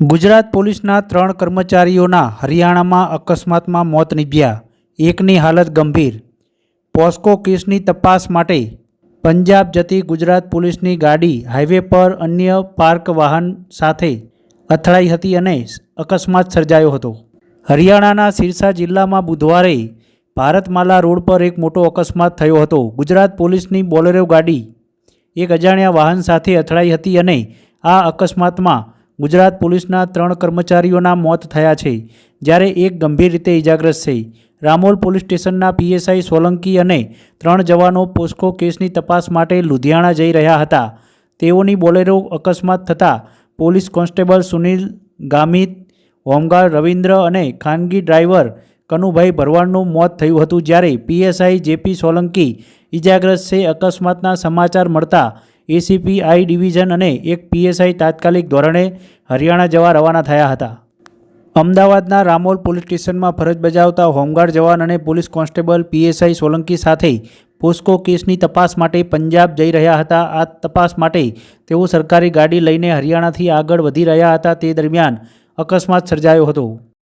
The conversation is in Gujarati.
ગુજરાત પોલીસના ત્રણ કર્મચારીઓના હરિયાણામાં અકસ્માતમાં મોત નીપજ્યા. એકની હાલત ગંભીર. પોસ્કો કેસની તપાસ માટે પંજાબ જતી ગુજરાત પોલીસની ગાડી હાઈવે પર અન્ય પાર્ક વાહન સાથે અથડાઈ હતી અને અકસ્માત સર્જાયો હતો. હરિયાણાના સિરસા જિલ્લામાં બુધવારે ભારતમાલા રોડ પર એક મોટો અકસ્માત થયો હતો. ગુજરાત પોલીસની બોલેરો ગાડી એક અજાણ્યા વાહન સાથે અથડાઈ હતી અને આ અકસ્માતમાં ગુજરાત પોલીસના ત્રણ કર્મચારીઓના મોત થયા છે, જ્યારે એક ગંભીર રીતે ઇજાગ્રસ્ત છે રામોલ પોલીસ સ્ટેશનના પીએસઆઈ સોલંકી અને ત્રણ જવાનો પોસ્કો કેસની તપાસ માટે લુધિયાણા જઈ રહ્યા હતા. તેઓની બોલેરો અકસ્માત થતાં police constable Sunil Gamit, home guard Ravindra અને ખાનગી ડ્રાઈવર કનુભાઈ ભરવાડનું મોત થયું હતું, જ્યારે પીએસઆઈ જેપી સોલંકી ઇજાગ્રસ્ત છે. અકસ્માતના સમાચાર મળતા એસીપી, આઈ ડિવિઝન અને એક પીએસઆઈ તાત્કાલિક ધોરણે હરિયાણા જવા રવાના થયા હતા. અમદાવાદના રામોલ પોલીસ સ્ટેશનમાં ફરજ બજાવતા હોમગાર્ડ જવાન અને પોલીસ કોન્સ્ટેબલ પીએસઆઈ સોલંકી સાથે પોસ્કો કેસની તપાસ માટે પંજાબ જઈ રહ્યા હતા. આ તપાસ માટે તેઓ સરકારી ગાડી લઈને હરિયાણાથી આગળ વધી રહ્યા હતા. તે દરમિયાન અકસ્માત સર્જાયો હતો.